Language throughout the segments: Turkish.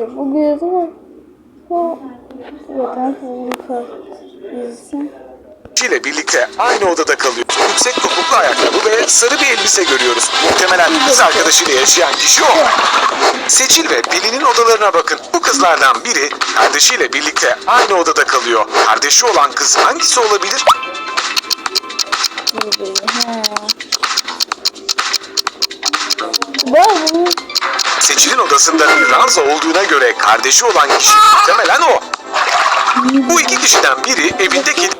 işte bu göz ama o dizisi. ile birlikte aynı odada kalıyor. Yüksek topuklu ayakkabı ve sarı bir elbise görüyoruz. Muhtemelen kız arkadaşıyla yaşayan kişi o. Seçil ve Pelin'in odalarına bakın. Bu kızlardan biri kardeşiyle birlikte aynı odada kalıyor. Kardeşi olan kız hangisi olabilir? gibi. Seçil'in odasında bir ranza olduğuna göre kardeşi olan kişi muhtemelen o. Bu iki kişiden biri evinde kedi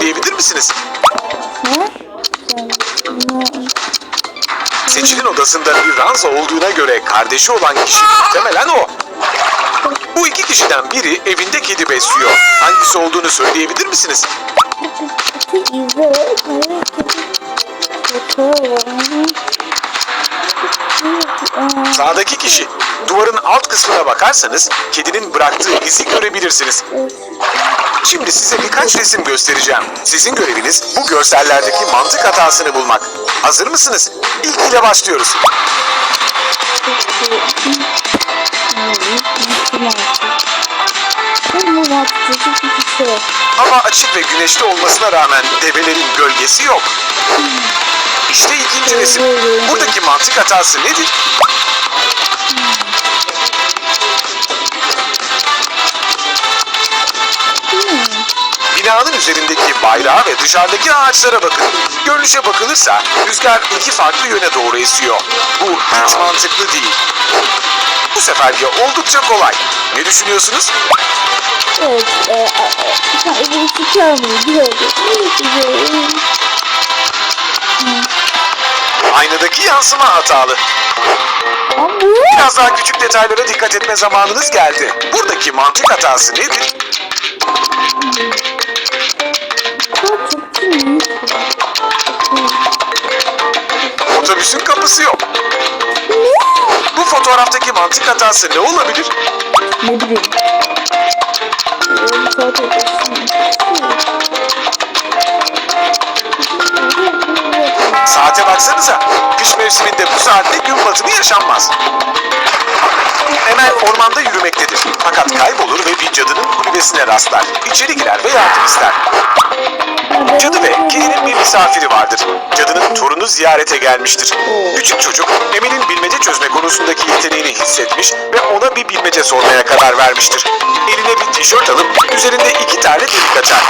diyebilir misiniz? Seçil'in odasında bir ranza olduğuna göre kardeşi olan kişi muhtemelen o. Bu iki kişiden biri evinde kedi besliyor. Hangisi olduğunu söyleyebilir misiniz? Sağdaki kişi. Duvarın alt kısmına bakarsanız kedinin bıraktığı izi görebilirsiniz. Şimdi size birkaç resim göstereceğim. Sizin göreviniz bu görsellerdeki mantık hatasını bulmak. Hazır mısınız? İlk ile başlıyoruz. Hava açık ve güneşli olmasına rağmen develerin gölgesi yok. İşte ikinci resim. Buradaki mantık hatası nedir? Binanın üzerindeki bayrağa ve dışarıdaki ağaçlara bakın. Görünüşe bakılırsa rüzgar iki farklı yöne doğru esiyor. Bu hiç mantıklı değil. Bu seferki oldukça kolay. Ne düşünüyorsunuz? Evet. E, e, e, bu? Güzel. Aynadaki yansıma hatalı. Biraz daha küçük detaylara dikkat etme zamanınız geldi. Buradaki mantık hatası nedir? Otobüsün kapısı yok. Bu fotoğraftaki mantık hatası ne olabilir? Ne bileyim. Saate baksanıza. Kış mevsiminde bu saatte gün batımı yaşanmaz. Emel ormanda yürümektedir. Fakat kaybolur ve bir cadının kulübesine rastlar. İçeri girer ve yardım ister. Cadı ve kedinin bir misafiri vardır. Cadının torunu ziyarete gelmiştir. Küçük çocuk Emel'in bilmece çözme konusundaki yeteneğini hissetmiş ve ona bir bilmece sormaya karar vermiştir. Eline bir tişört alıp üzerinde iki tane delik açar.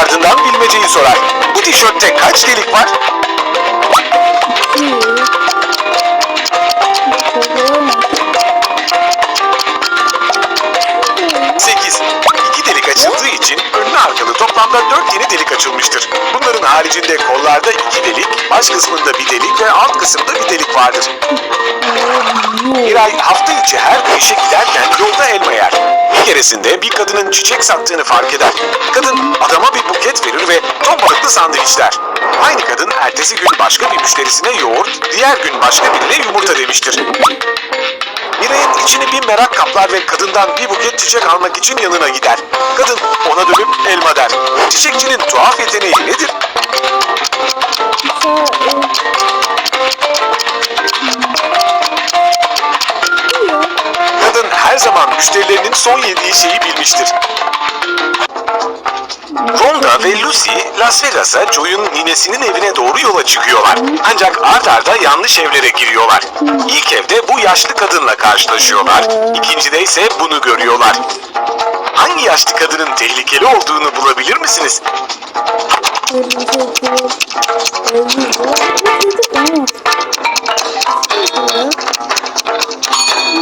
Ardından bilmeceyi sorar. Bu tişörtte kaç delik var? İyi. Güzel. 8. İki delik açıldığı için önlü arkalı toplamda 4 yeni delik açılmıştır. Bunların haricinde kollarda iki delik, baş kısmında bir delik ve alt kısımda bir delik vardır. Miray hafta içi her gün işe giderken yolda elma yer. Bir keresinde bir kadının çiçek sattığını fark eder. Kadın adama bir buket verir ve ton balıklı sandviçler. Aynı kadın ertesi gün başka bir müşterisine yoğurt, diğer gün başka birine yumurta demiştir. Miray'ın içini bir merak kaplar ve kadından bir buket çiçek almak için yanına gider. Kadın ona dönüp elma der. Çiçekçinin tuhaf yeteneği nedir? Kadın her zaman müşterilerinin son yediği şeyi bilmiştir. Rhonda ve Lucy Las Vegas'a Joy'un ninesinin evine doğru yola çıkıyorlar. Ancak art arda yanlış evlere giriyorlar. İlk evde bu yaşlı kadınla karşılaşıyorlar. İkincide ise bunu görüyorlar. Hangi yaşlı kadının tehlikeli olduğunu bulabilir misiniz?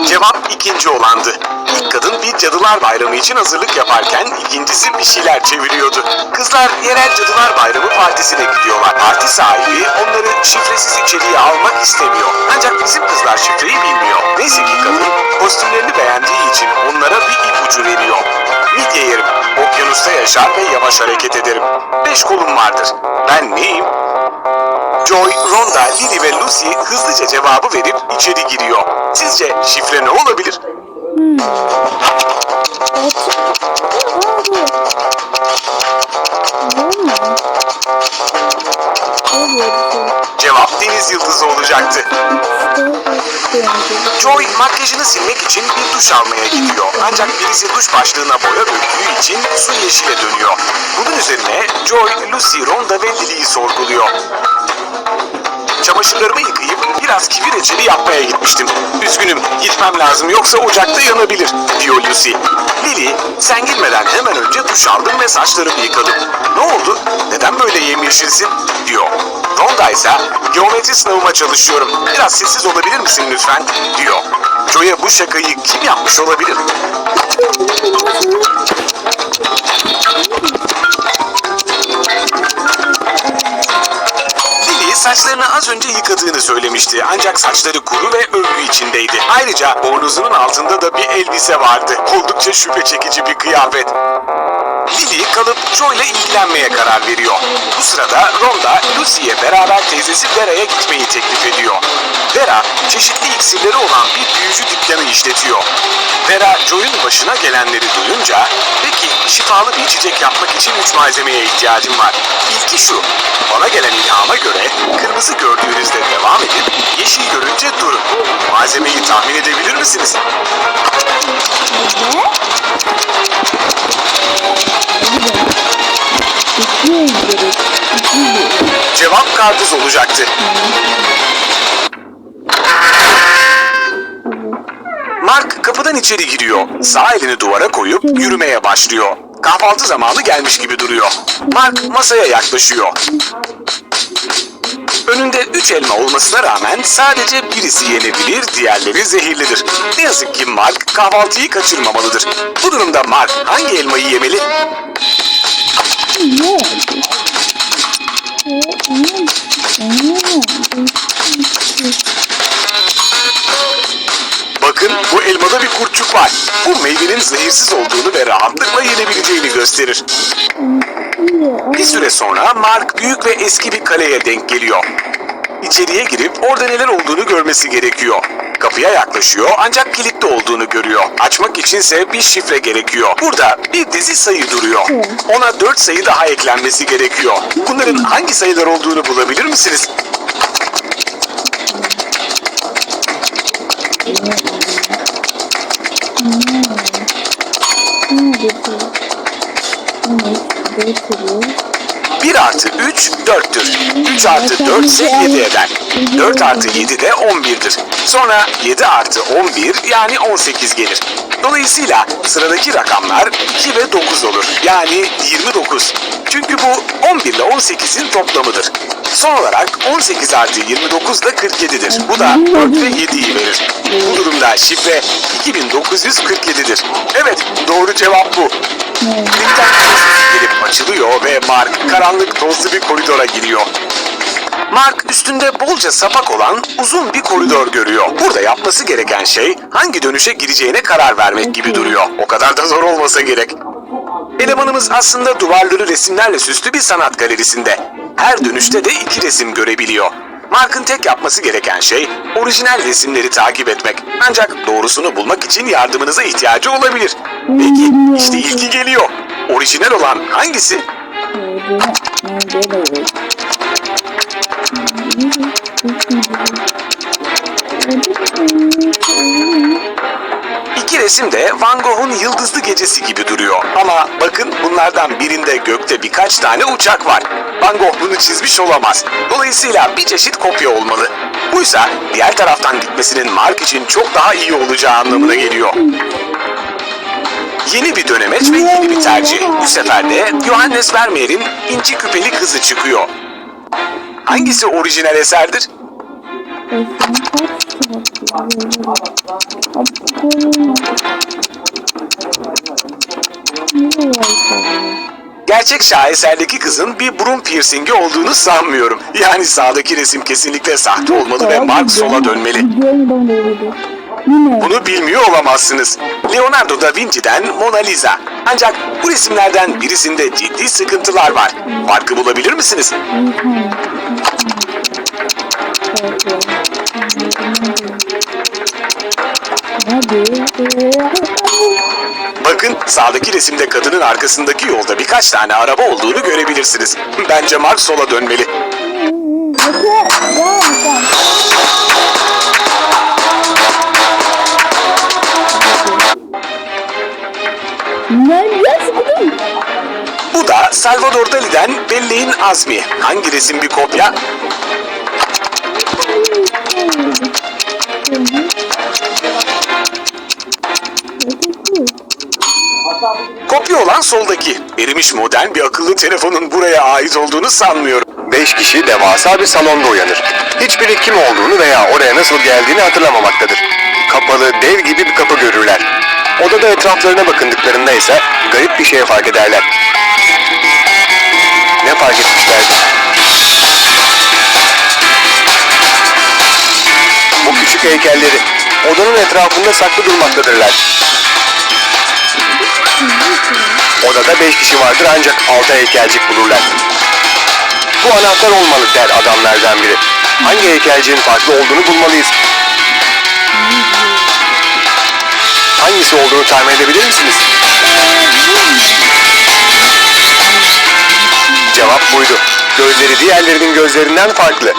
Cevap ikinci olandı. İlk kadın bir cadılar bayramı için hazırlık yaparken ikincisi bir şeyler çeviriyordu. Kızlar yerel cadılar bayramı partisine gidiyorlar. Parti sahibi onları şifresiz içeriye almak istemiyor. Ancak bizim kızlar şifreyi bilmiyor. Neyse ki kadın kostümlerini beğendiği için onlara bir ipucu veriyor. Midye yerim. Okyanusta yaşar ve yavaş hareket ederim. Beş kolum vardır. Ben neyim? Joy, Rhonda, Lily ve Lucy hızlıca cevabı verip içeri giriyor. Sizce şifre ne olabilir? Cevap deniz yıldızı olacaktı. Joy makyajını silmek için bir duş almaya gidiyor. Ancak birisi duş başlığına boya döktüğü için su yeşile dönüyor. Bunun üzerine Joy, Lucy, Rhonda ve Lily'yi sorguluyor. Çamaşırlarımı yıkayıp biraz kibir reçeli yapmaya gitmiştim. Üzgünüm, gitmem lazım yoksa ocakta yanabilir, diyor Lucy. Lily, sen gitmeden hemen önce duş aldım ve saçlarımı yıkadım. Ne oldu? Neden böyle yemyeşilsin? diyor. Rhonda ise geometri sınavıma çalışıyorum. Biraz sessiz olabilir misin lütfen? diyor. Joy'a bu şakayı kim yapmış olabilir? Saçlarını az önce yıkadığını söylemişti. Ancak saçları kuru ve örgü içindeydi. Ayrıca bornozunun altında da bir elbise vardı. Oldukça şüphe çekici bir kıyafet. Lily kalıp Joe ile ilgilenmeye karar veriyor. Bu sırada Rhonda Lucy'ye beraber teyzesi Vera'ya gitmeyi teklif ediyor. Vera, çeşitli iksirleri olan bir büyücü dükkanı işletiyor. Vera, Joe'un başına gelenleri duyunca, peki şifalı bir içecek yapmak için üç malzemeye ihtiyacım var. İlki şu, bana gelen ilhama göre kırmızı gördüğünüzde devam edip yeşil görünce durun. Malzemeyi tahmin edebilir misiniz? Ne? Karpuz olacaktı. Mark kapıdan içeri giriyor. Sağ elini duvara koyup yürümeye başlıyor. Kahvaltı zamanı gelmiş gibi duruyor. Mark masaya yaklaşıyor. Önünde üç elma olmasına rağmen sadece birisi yenebilir, diğerleri zehirlidir. Ne yazık ki Mark kahvaltıyı kaçırmamalıdır. Bu durumda Mark hangi elmayı yemeli? Bakın bu elmada bir kurtçuk var. Bu meyvenin zehirsiz olduğunu ve rahatlıkla yenebileceğini gösterir. Bir süre sonra Mark büyük ve eski bir kaleye denk geliyor. İçeriye girip orada neler olduğunu görmesi gerekiyor. Kapıya yaklaşıyor ancak kilitli olduğunu görüyor. Açmak içinse bir şifre gerekiyor. Burada bir dizi sayı duruyor. Ona dört sayı daha eklenmesi gerekiyor. Bunların hangi sayılar olduğunu bulabilir misiniz? Ne? Ne? 1 artı 3 4'tür. 3 artı 4 ise 7 eder. 4 artı 7 de 11'dir. Sonra 7 artı 11 yani 18 gelir. Dolayısıyla sıradaki rakamlar 2 ve 9 olur. Yani 29. Çünkü bu 11 ile 18'in toplamıdır. Son olarak 18 artı 29 da 47'dir. Bu da 4 ve 7'yi verir. Bu durumda şifre 2947'dir. Evet doğru cevap bu. Sesi gelip açılıyor ve Mark karanlık tozlu bir koridora giriyor. Mark üstünde bolca sapak olan uzun bir koridor görüyor. Burada yapması gereken şey hangi dönüşe gireceğine karar vermek gibi duruyor. O kadar da zor olmasa gerek. Elemanımız aslında duvarları resimlerle süslü bir sanat galerisinde. Her dönüşte de iki resim görebiliyor. Mark'ın tek yapması gereken şey orijinal resimleri takip etmek. Ancak doğrusunu bulmak için yardımınıza ihtiyacı olabilir. Peki işte ilki geliyor. Orijinal olan hangisi? İki resim de Van Gogh'un Yıldızlı Gecesi gibi duruyor. Ama bakın bunlardan birinde gökte birkaç tane uçak var. Van Gogh bunu çizmiş olamaz. Dolayısıyla bir çeşit kopya olmalı. Buysa diğer taraftan gitmesinin Mark için çok daha iyi olacağı anlamına geliyor. Yeni bir dönemeç ve yeni bir tercih. Bu sefer de Johannes Vermeer'in İnci Küpeli Kızı çıkıyor. Hangisi orijinal eserdir? Gerçek şaheserdeki kızın bir burun piercingi olduğunu sanmıyorum. Yani sağdaki resim kesinlikle sahte olmalı ve Mark sola dönmeli. Yine. Bunu bilmiyor olamazsınız. Leonardo da Vinci'den Mona Lisa. Ancak bu resimlerden birisinde ciddi sıkıntılar var. Farkı bulabilir misiniz? Bakın sağdaki resimde kadının arkasındaki yolda birkaç tane araba olduğunu görebilirsiniz. Bence Mark sola dönmeli. Bu da Salvador Dali'den Belleğin Azmi. Hangi resim bir kopya? Kopya olan soldaki. Erimiş modern bir akıllı telefonun buraya ait olduğunu sanmıyorum. Beş kişi devasa bir salonda uyanır. Hiçbiri kim olduğunu veya oraya nasıl geldiğini hatırlamamaktadır. Kapalı, dev gibi bir kapı görürler. Odada etraflarına bakındıklarında ise garip bir şey fark ederler. Ne fark etmişlerdi? Bu küçük heykelleri odanın etrafında saklı durmaktadırlar. Odada beş kişi vardır ancak altı heykelcik bulurlar. Bu anahtar olmalı der adamlardan biri. Hangi heykelciğin farklı olduğunu bulmalıyız. Hangisi olduğunu tahmin edebilir misiniz? Cevap buydu. Gözleri diğerlerinin gözlerinden farklı.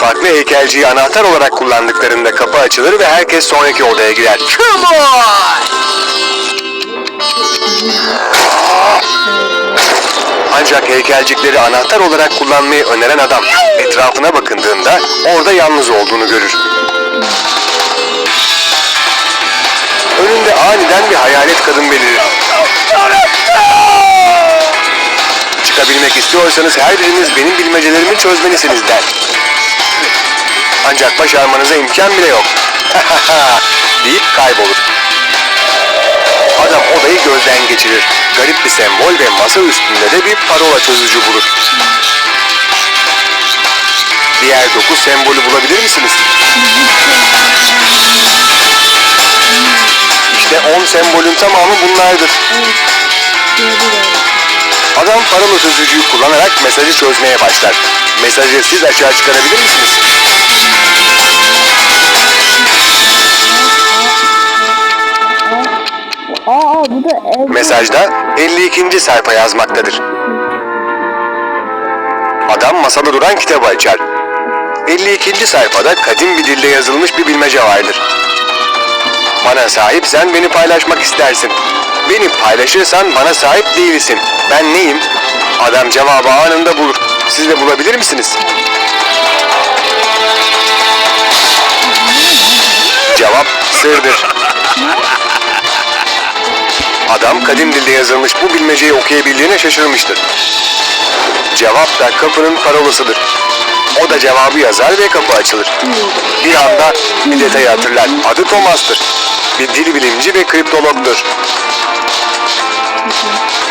Farklı heykelciyi anahtar olarak kullandıklarında kapı açılır ve herkes sonraki odaya girer. Ancak heykelcikleri anahtar olarak kullanmayı öneren adam etrafına bakındığında orada yalnız olduğunu görür. Önünde aniden bir hayalet kadın belirir. İstiyorsanız her biriniz benim bilmecelerimi çözmelisiniz der. Ancak başarmanıza imkan bile yok. deyip kaybolur. Adam odayı gözden geçirir. Garip bir sembol ve masa üstünde de bir parola çözücü bulur. Diğer dokuz sembolü bulabilir misiniz? İşte on sembolün tamamı bunlardır. Adam parola çözücüyü kullanarak mesajı çözmeye başlar. Mesajı siz açığa çıkarabilir misiniz? Aa bu da ev. Mesajda 52. sayfa yazmaktadır. Adam masada duran kitabı açar. 52. sayfada kadim bir dilde yazılmış bir bilmece vardır. Bana sahipsen beni paylaşmak istersin. Beni paylaşırsan bana sahip değilsin. Ben neyim? Adam cevabı anında bulur. Siz de bulabilir misiniz? Cevap sırdır. Adam kadim dilde yazılmış bu bilmeceyi okuyabildiğine şaşırmıştır. Cevap da kapının parolasıdır. O da cevabı yazar ve kapı açılır. Bir anda bir detayı hatırlar. Adı Thomas'tır. Bir dil bilimci ve kriptologdur.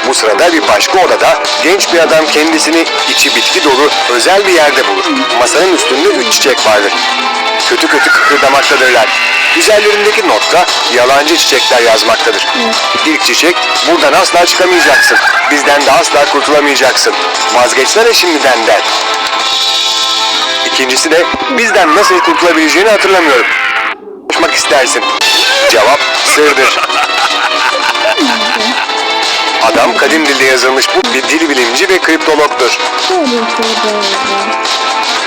Bu sırada bir başka odada genç bir adam kendisini içi bitki dolu özel bir yerde bulur. Masanın üstünde üç çiçek vardır. Kötü kötü kıkırdamaktadırlar. Üzerlerindeki notta yalancı çiçekler yazmaktadır. İlk çiçek, buradan asla çıkamayacaksın. Bizden de asla kurtulamayacaksın. Vazgeçsene şimdiden der. İkincisi de bizden nasıl kurtulabileceğini hatırlamıyorum. Konuşmak istersin. Cevap sırdır. Adam kadim dilde yazılmış bu bir dil bilimci ve kriptologdur.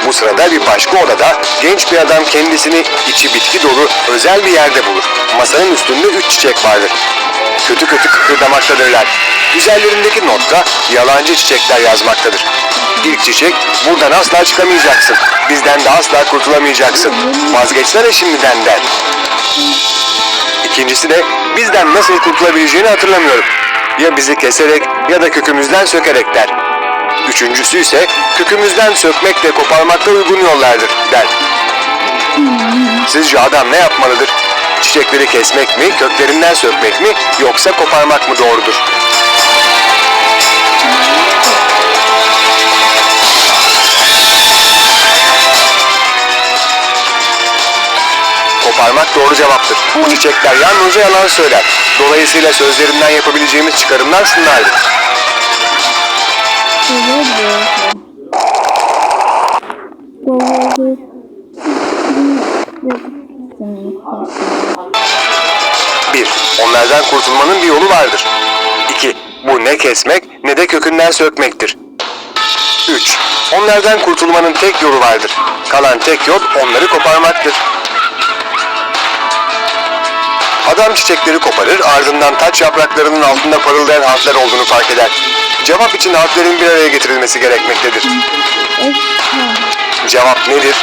Bu sırada bir başka odada genç bir adam kendisini içi bitki dolu özel bir yerde bulur. Masanın üstünde üç çiçek vardır. Kötü kötü kıkırdamaktadırlar. Üzerlerindeki notta yalancı çiçekler yazmaktadır. İlk çiçek, buradan asla çıkamayacaksın. Bizden de asla kurtulamayacaksın. Vazgeçsene şimdiden der. İkincisi de bizden nasıl kurtulabileceğini hatırlamıyorum. Ya bizi keserek ya da kökümüzden sökerek der. Üçüncüsü ise kökümüzden sökmek ve koparmakta uygun yollardır der. Sizce adam ne yapmalıdır? Çiçekleri kesmek mi, köklerinden sökmek mi yoksa koparmak mı doğrudur? Koparmak doğru cevaptır. Bu çiçekler yalnızca yalan söyler. Dolayısıyla sözlerinden yapabileceğimiz çıkarımlar şunlardır. 1. Onlardan kurtulmanın bir yolu vardır. 2. Bu ne kesmek ne de kökünden sökmektir. 3. Onlardan kurtulmanın tek yolu vardır. Kalan tek yol onları koparmaktır. Adam çiçekleri koparır, ardından taç yapraklarının altında parıldayan harfler olduğunu fark eder. Cevap için harflerin bir araya getirilmesi gerekmektedir. Cevap nedir?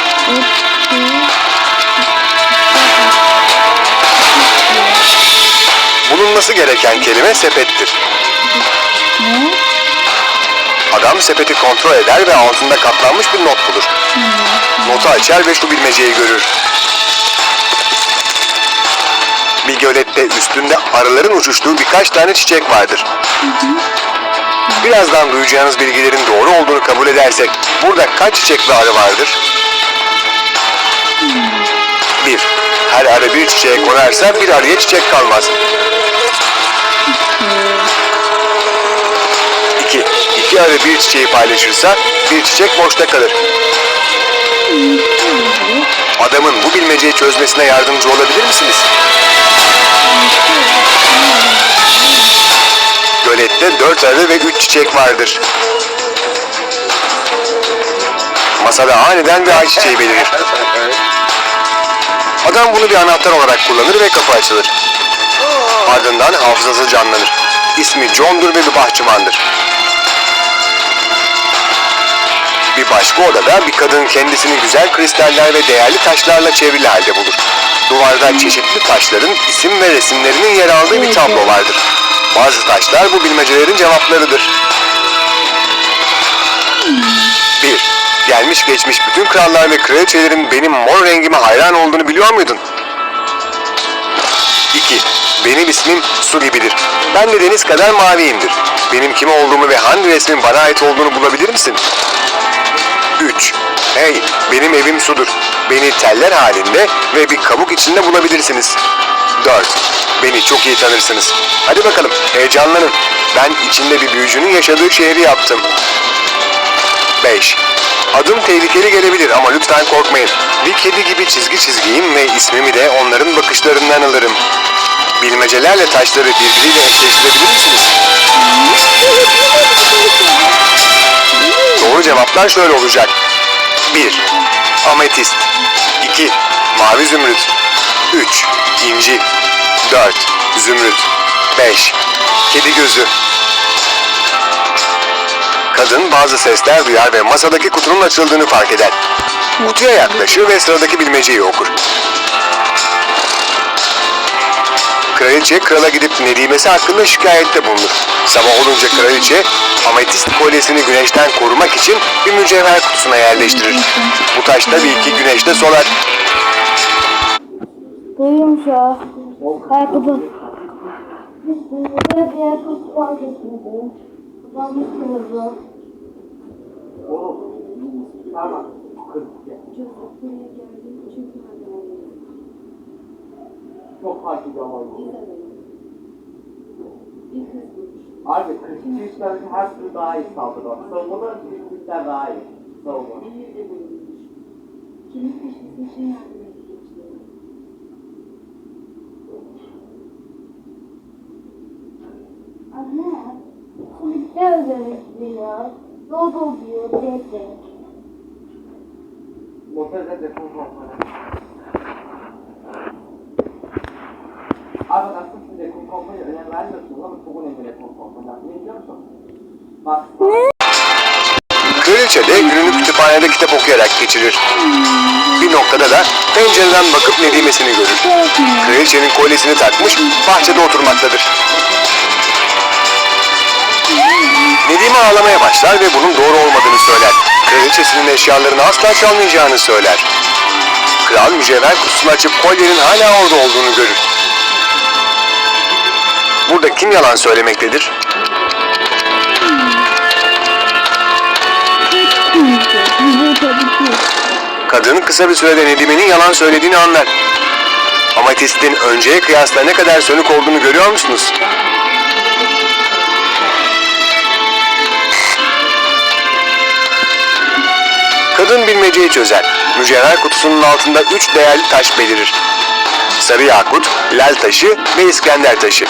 Bulunması gereken kelime sepettir. Adam sepeti kontrol eder ve altında katlanmış bir not bulur. Notu açar ve şu bilmeceyi görür. Bir gölette üstünde arıların uçuştuğu birkaç tane çiçek vardır. Birazdan duyacağınız bilgilerin doğru olduğunu kabul edersek burada kaç çiçek ve arı vardır? 1. Her arı bir çiçeğe konarsa bir arıya çiçek kalmaz. 2. İki arı bir çiçeği paylaşırsa bir çiçek boşta kalır. Adamın bu bilmeceyi çözmesine yardımcı olabilir misiniz? Gölette dört arı ve üç çiçek vardır. Masada aniden bir ayçiçeği belirir. Adam bunu bir anahtar olarak kullanır ve kapı açılır. Ardından hafızası canlanır. İsmi John'dur ve bir bahçıvandır. Bir başka odada bir kadın kendisini güzel kristaller ve değerli taşlarla çevrili halde bulur. Duvarda çeşitli taşların isim ve resimlerinin yer aldığı bir tablo vardır. Bazı taşlar bu bilmecelerin cevaplarıdır. 1. Gelmiş geçmiş bütün krallar ve kraliçelerin benim mor rengime hayran olduğunu biliyor muydun? 2. Benim ismim su gibidir. Ben de deniz kadar maviyimdir. Benim kim olduğumu ve hangi resmin bana ait olduğunu bulabilir misin? 3. Hey, benim evim sudur. Beni teller halinde ve bir kabuk içinde bulabilirsiniz. 4. Beni çok iyi tanırsınız. Hadi bakalım, heyecanlanın. Ben içinde bir büyücünün yaşadığı şehri yaptım. 5. Adım tehlikeli gelebilir ama lütfen korkmayın. Bir kedi gibi çizgi çizgiyim ve ismimi de onların bakışlarından alırım. Bilmecelerle taşları birbiriyle eşleştirebilir misiniz? Doğru cevaplar şöyle olacak. 1. Ametist 2. Mavi zümrüt 3. İnci 4. Zümrüt 5. Kedi gözü Kadın bazı sesler duyar ve masadaki kutunun açıldığını fark eder. Kutuya yaklaşır ve sıradaki bilmeceyi okur. Kraliçe krala gidip Nedimesi hakkında şikayette bulunur. Sabah olunca kraliçe ametist kolyesini güneşten korumak için bir mücevher kutusuna yerleştirir. Bu taş tabii ki güneşte solar. Duyuyormuş ya. Ayakkabı. Burada bir ayakkabı var getirdi. Babam kırmızı. Çok farklı bir olay. Abi 42 yaşındaki her türlü daha iyi saldırı var. Savunmada büyüklükler daha iyi. Savunma. Anne. Şimdi ne özlemişliyor? Dodo diyor dede. Motorda defol korkmalı. Abi bak korkmaya önem vermiyorsun ama çok önemli defol korkmalı. Niye biliyor musun? Bak. Kraliçe de gününü kütüphanede kitap okuyarak geçirir. Bir noktada da pencereden bakıp Nedimesini görür. Kraliçenin kolyesini takmış bahçede oturmaktadır. Nedime ağlamaya başlar ve bunun doğru olmadığını söyler. Kraliçesinin eşyalarını asla çalmayacağını söyler. Kral mücevher kutusunu açıp kolyenin hala orada olduğunu görür. Burada kim yalan söylemektedir? Kadın kısa bir sürede Nedime'nin yalan söylediğini anlar. Ametistin önceye kıyasla ne kadar sönük olduğunu görüyor musunuz? Kadın bilmeceyi çözer. Mücevher kutusunun altında üç değerli taş belirir. Sarı Yakut, Lal Taşı ve İskender Taşı.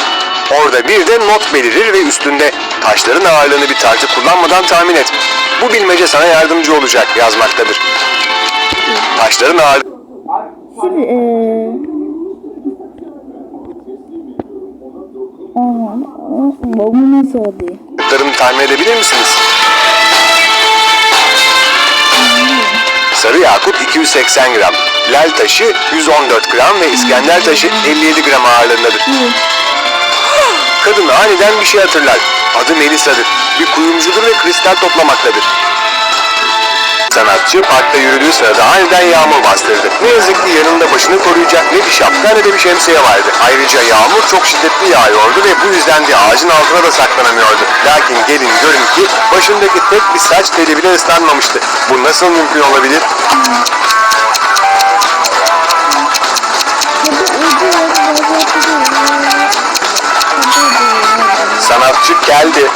Orada bir de not belirir ve üstünde taşların ağırlığını bir tartı kullanmadan tahmin et. Bu bilmece sana yardımcı olacak yazmaktadır. Taşların ağırlığı Şimdi bu nasıl oluyor? Miktarını tahmin edebilir misiniz? Sarı yakut 280 gram, lal taşı 114 gram ve İskender taşı 57 gram ağırlığındadır. Kadın aniden bir şey hatırlar. Adı Melisa'dır. Bir kuyumcudur ve kristal toplamaktadır. Sanatçı parkta yürüdüğü sırada aniden yağmur bastırdı. Ne yazık ki yanında başını koruyacak ne bir şapka ne de bir şemsiye vardı. Ayrıca yağmur çok şiddetli yağıyordu ve bu yüzden de ağacın altına da saklanamıyordu. Lakin gelin görün ki başındaki tek bir saç teli bile ıslanmamıştı. Bu nasıl mümkün olabilir? Sanatçı geldi.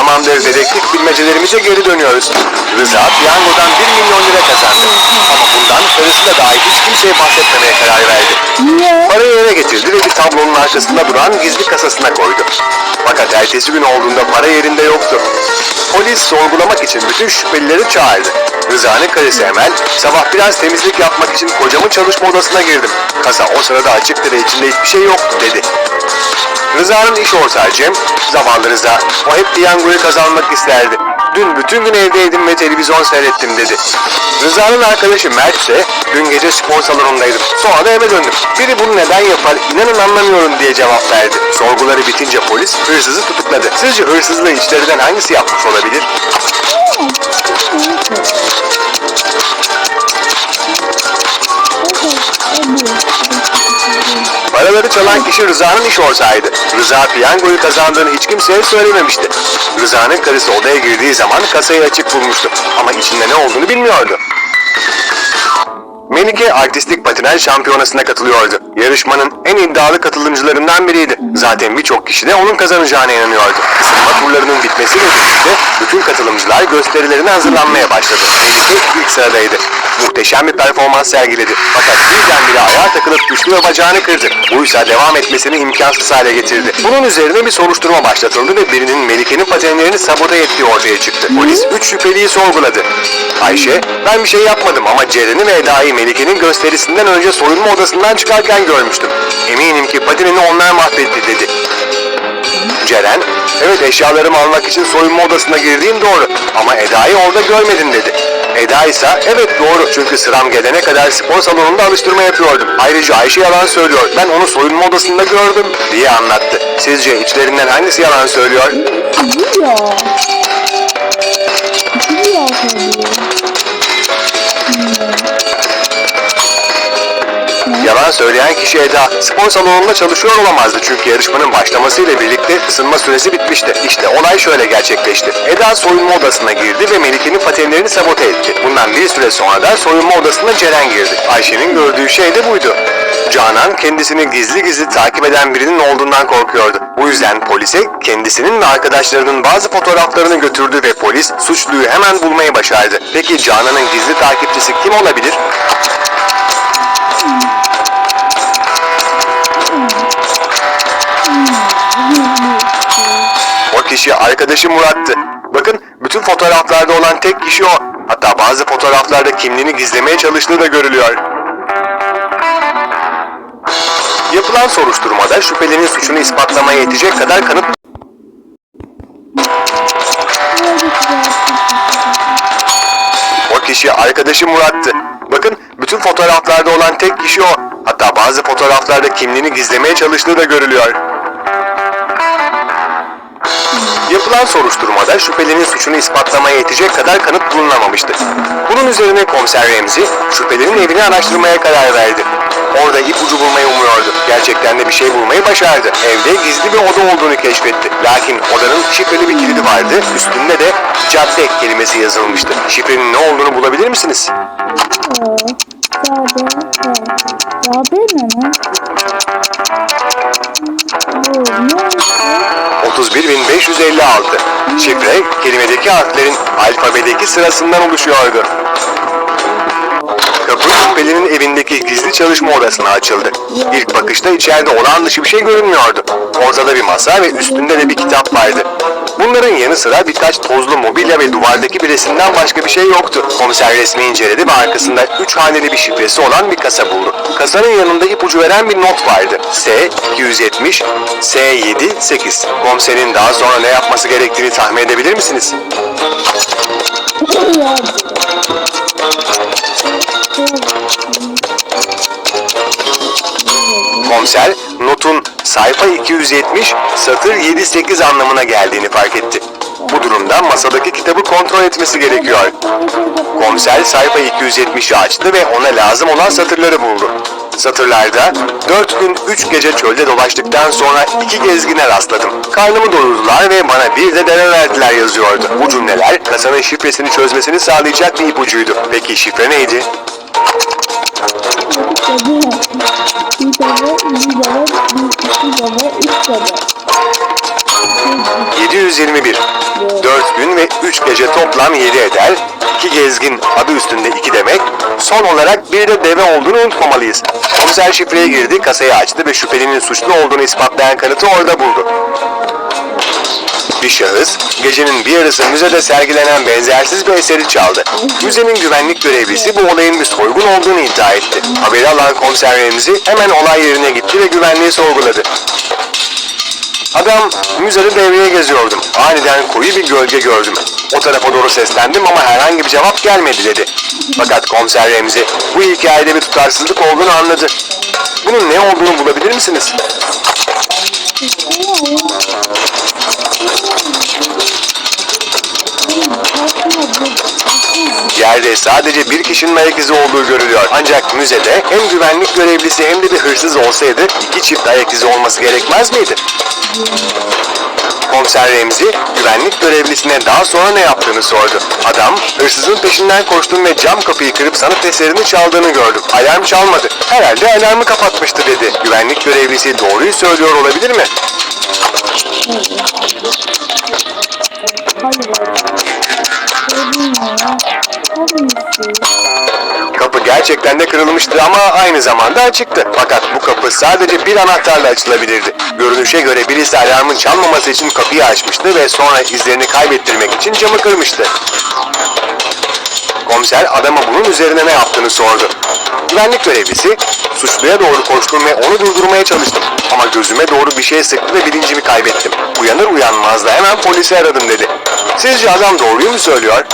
Tamamdır dedektif bilmecelerimize geri dönüyoruz. Rıza piyangodan 1 milyon lira kazandı. Ama bundan karısıyla dair hiç kimseye bahsetmemeye karar verdi. Niye? Parayı eve getirdi ve bir tablonun arkasında duran gizli kasasına koydu. Fakat ertesi gün olduğunda para yerinde yoktu. Polis sorgulamak için bütün şüphelileri çağırdı. Rıza'nın karısı Emel, sabah biraz temizlik yapmak için kocamın çalışma odasına girdim. Kasa o sırada açıktı ve içinde hiçbir şey yok dedi. Rıza'nın iş ortağı Cem, zavallı Rıza, o hep piyangoyu kazanmak isterdi. Dün bütün gün evdeydim ve televizyon seyrettim dedi. Rıza'nın arkadaşı Mert ise dün gece spor salonundaydım. Sonra da eve döndüm. Biri bunu neden yapar inanın anlamıyorum diye cevap verdi. Sorguları bitince polis hırsızı tutukladı. Sizce hırsızlığı içlerinden hangisi yapmış olabilir? Paraları çalan kişi Rıza'nın iş ortağıydı. Rıza piyangoyu kazandığını hiç kimseye söylememişti. Rıza'nın karısı odaya girdiği zaman kasayı açık bulmuştu. Ama içinde ne olduğunu bilmiyordu. Melike artistik patinaj şampiyonasına katılıyordu. Yarışmanın en iddialı katılımcılarından biriydi. Zaten birçok kişi de onun kazanacağına inanıyordu. Isınma turlarının bitmesiyle birlikte bütün katılımcılar gösterilerine hazırlanmaya başladı. Melike ilk sıradaydı. Muhteşem bir performans sergiledi. Fakat birdenbire ayağa takılıp düştü ve bacağını kırdı. Bu ise devam etmesini imkansız hale getirdi. Bunun üzerine bir soruşturma başlatıldı ve birinin Melike'nin patenlerini sabote ettiği ortaya çıktı. Polis 3 şüpheliyi sorguladı. Ayşe, ben bir şey yapmadım ama Ceren'i ve Eda'yı Melike'nin gösterisinden önce soyunma odasından çıkarken görmüştüm. Eminim ki patenini onlar mahvetti dedi. Ceren, evet eşyalarımı almak için soyunma odasına girdiğim doğru ama Eda'yı orada görmedim dedi. Eda ise evet doğru çünkü sıram gelene kadar spor salonunda alıştırma yapıyordum. Ayrıca Ayşe yalan söylüyor ben onu soyunma odasında gördüm diye anlattı. Sizce içlerinden hangisi yalan söylüyor? Biliyor. Biliyor tabii. Yalan söyleyen kişi Eda. Spor salonunda çalışıyor olamazdı çünkü yarışmanın başlamasıyla birlikte ısınma süresi bitmişti. İşte olay şöyle gerçekleşti. Eda soyunma odasına girdi ve Melike'nin patenlerini sabote etti. Bundan bir süre sonra da soyunma odasına Ceren girdi. Ayşe'nin gördüğü şey de buydu. Canan kendisini gizli gizli takip eden birinin olduğundan korkuyordu. Bu yüzden polise kendisinin ve arkadaşlarının bazı fotoğraflarını götürdü ve polis suçluyu hemen bulmayı başardı. Peki Canan'ın gizli takipçisi kim olabilir? O kişi arkadaşı Murat'tı. Bakın bütün fotoğraflarda olan tek kişi o. Hatta bazı fotoğraflarda kimliğini gizlemeye çalıştığı da görülüyor. Yapılan soruşturmada şüphelinin suçunu ispatlamaya yetecek kadar kanıt O kişi arkadaşı Murat'tı. Bakın bütün fotoğraflarda olan tek kişi o. Hatta bazı fotoğraflarda kimliğini gizlemeye çalıştığı da görülüyor. Yapılan soruşturmada şüphelinin suçunu ispatlamaya yetecek kadar kanıt bulunamamıştı. Bunun üzerine komiser Remzi şüphelinin evini araştırmaya karar verdi. Orada ipucu bulmayı umuyordu. Gerçekten de bir şey bulmayı başardı. Evde gizli bir oda olduğunu keşfetti. Lakin odanın şifreli bir kilidi vardı. Üstünde de cadde kelimesi yazılmıştı. Şifrenin ne olduğunu bulabilir misiniz? Sade. Sade ne ne? 31556. Şifre kelimedeki harflerin alfabedeki sırasından oluşuyordu. Kapı şüphelinin evindeki gizli çalışma odasına açıldı. İlk bakışta içeride olağan dışı bir şey görünmüyordu. Ortada bir masa ve üstünde de bir kitap vardı. Bunların yanı sıra birkaç tozlu mobilya ve duvardaki bir resimden başka bir şey yoktu. Komiser resmi inceledi ve arkasında 3 haneli bir şifresi olan bir kasa buldu. Kasanın yanında ipucu veren bir not vardı. S 270 S7 8. Komiserin daha sonra ne yapması gerektiğini tahmin edebilir misiniz? Komiser notun sayfa 270 satır 7-8 anlamına geldiğini fark etti. Bu durumda masadaki kitabı kontrol etmesi gerekiyor. Komiser sayfa 270'i açtı ve ona lazım olan satırları buldu. Satırlarda 4 gün 3 gece çölde dolaştıktan sonra iki gezgine rastladım. Karnımı doyurdular ve bana bir de deve verdiler yazıyordu. Bu cümleler kasanın şifresini çözmesini sağlayacak bir ipucuydu. Peki şifre neydi? Bir tane, bir iki tane, üç tane. 721. 4 gün ve 3 gece toplam 7 eder. 2 gezgin adı üstünde 2 demek. Son olarak bir de deve olduğunu unutmamalıyız. Komiser şifreye girdi, kasayı açtı ve şüphelinin suçlu olduğunu ispatlayan kanıtı orada buldu. Bir şahıs gecenin bir yarısı müzede sergilenen benzersiz bir eseri çaldı. Müzenin güvenlik görevlisi bu olayın bir soygun olduğunu iddia etti. Haberi alan komiser Remzi hemen olay yerine gitti ve güvenliği sorguladı. Adam müzede devreye geziyordum. Aniden koyu bir gölge gördüm. O tarafa doğru seslendim ama herhangi bir cevap gelmedi dedi. Fakat komiser Remzi bu hikayede bir tutarsızlık olduğunu anladı. Bunun ne olduğunu bulabilir misiniz? Yerde sadece bir kişinin ayak olduğu görülüyor. Ancak müzede hem güvenlik görevlisi hem de bir hırsız olsaydı iki çift ayak izi olması gerekmez miydi? Komiser Remzi güvenlik görevlisine daha sonra ne yaptığını sordu. Adam hırsızın peşinden koştum ve cam kapıyı kırıp sanat eserini çaldığını gördüm. Alarm çalmadı. Herhalde alarmı kapatmıştı dedi. Güvenlik görevlisi doğruyu söylüyor olabilir mi? Hayır. Kapı gerçekten de kırılmıştı ama aynı zamanda açıktı. Fakat bu kapı sadece bir anahtarla açılabilirdi. Görünüşe göre birisi alarmın çalmaması için kapıyı açmıştı ve sonra izlerini kaybettirmek için camı kırmıştı. Komiser adama bunun üzerine ne yaptığını sordu. Güvenlik görevlisi, suçluya doğru koştum ve onu durdurmaya çalıştım. Ama gözüme doğru bir şey sıktı ve bilincimi kaybettim. Uyanır uyanmaz da hemen polisi aradım dedi. Sizce adam doğruyu mu söylüyor?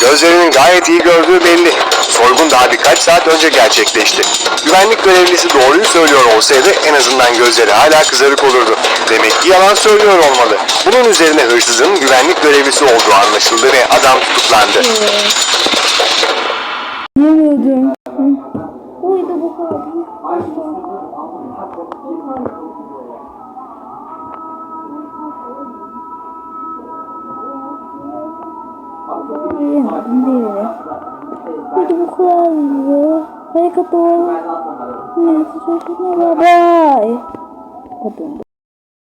Gözlerinin gayet iyi gördüğü belli. Soygun daha birkaç saat önce gerçekleşti. Güvenlik görevlisi doğruyu söylüyor olsaydı en azından gözleri hala kızarık olurdu. Demek ki yalan söylüyor olmalı. Bunun üzerine hırsızın güvenlik görevlisi olduğu anlaşıldı ve adam tutuklandı. Yemedim. Oydu bu kadar. Yemedim diğerini. Oydu bu kadar. Harika doğru. Neyse sözüne bye bye. Kadın.